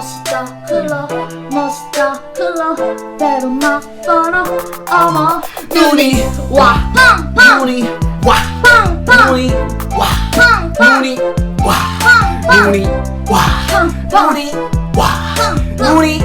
멋있다 흘러. 멋있다 흘러. 배로 막 벌어 어머. 눈이 와. 팡팡 눈이 와. 팡팡 눈이 와. 팡팡 눈이 와. 팡팡 눈이 와. 팡팡 눈이 와. 팡팡 눈이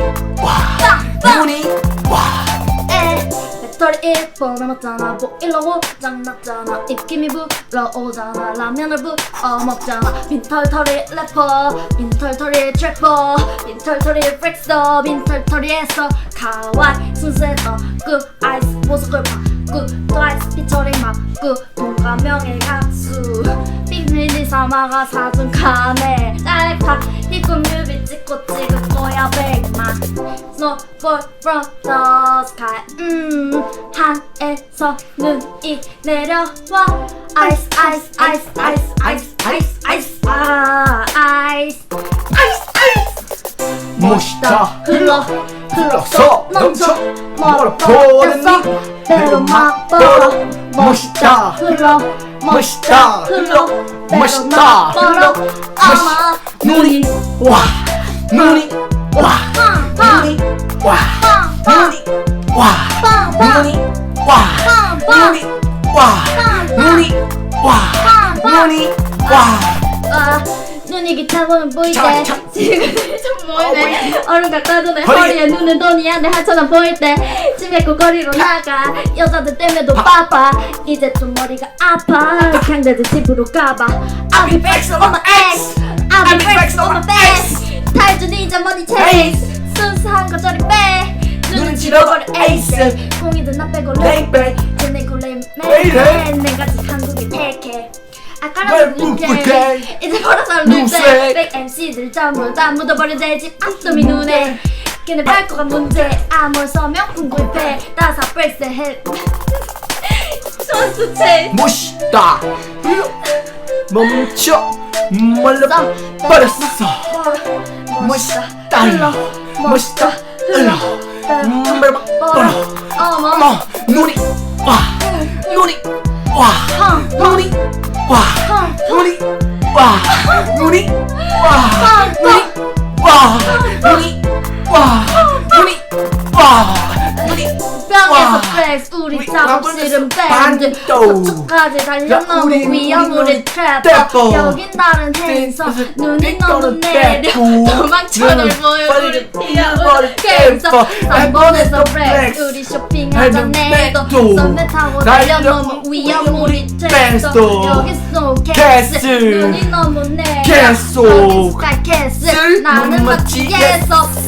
1분 남았잖아 보일러 원장 났잖아. 입김이 불어오잖아 라면을 부어 먹잖아. 빈털털이 래퍼 빈털털이 트래퍼 빈털터리 프렉서 빈털털이에서 카와이 순수해. 어, 너굿 아이스 보석을 바꾸 트와이스 피처링 막구 동가명의 가수. 비밀이 삼아가 사준 카메. 딸파 거야 백만. Snowball from the sky 음 하늘에서 눈이 내려와. Ice ice ice ice ice ice ice 아 ice ice ice. 멋있다. 흘러 흘러서 넘쳐 멀어 보았니? 배로 막 벌어. 멋있다. 흘러 멋있다. 흘러 멋있다. 흘러 아마 눈이 와 눈이 와. 눈이 와. 눈이 와. 눈이 와. 눈이 와. 눈이 와. 와. 아 눈이 기차고는 보이대. 자, 자. 지금 좀 보이네. 얼음 갖다 주네. 허리. 허리에 눈은 내 하천은 보일 때 집에 고거리로 나가. 여자들 때문에도 바빠. 이제 좀 머리가 아파. 강대들 집으로 가봐. I'll be back. On my ex I'll 닌자 머니 체이스. 순수한 거 저리 빼. 눈은 지러버려 에이스 공이든 나 빼고 레이 베이베 쟤네 골렘? 맨 내가 지 한국에 택해. 왜 아까랑? 눈게 이제 벌어서. 눈새 백 MC들 전부 다 묻어버린 돼지. 앞섬이 눈에. 걔네 발코가 문제. 아몰 서명 궁금해. 다사 브레이스 해. 소스 체 멋있다. 멈춰. 말려 버렸어 멋있다. 흘러. 멋있다. 흘러. 버려 어머 어머 눈이 와. 눈이 와. 눈이 와. 눈이 와. 눈이 와. 눈이 와 아. 백스 우리 우리 짝꿍 이름 밴드 반도. 척척까지 달려나고 위험우리 트래퍼 여긴 다른 행성 떼뽀. 눈이 너무 떼뽀. 내려. 떼뽀. 도망쳐들 눈은 모여 우리 빨리 뛰어오는 뛰어오는 떼뽀. 행성 3번에서 백스 우리 쇼핑하자 아니면 내도 썸네 타고 달려. 달려 너무 위험우리 트래퍼 여기서 캐스. 눈이 너무 내려. 캐스 여기서 캐스 나는 눈 마치 마치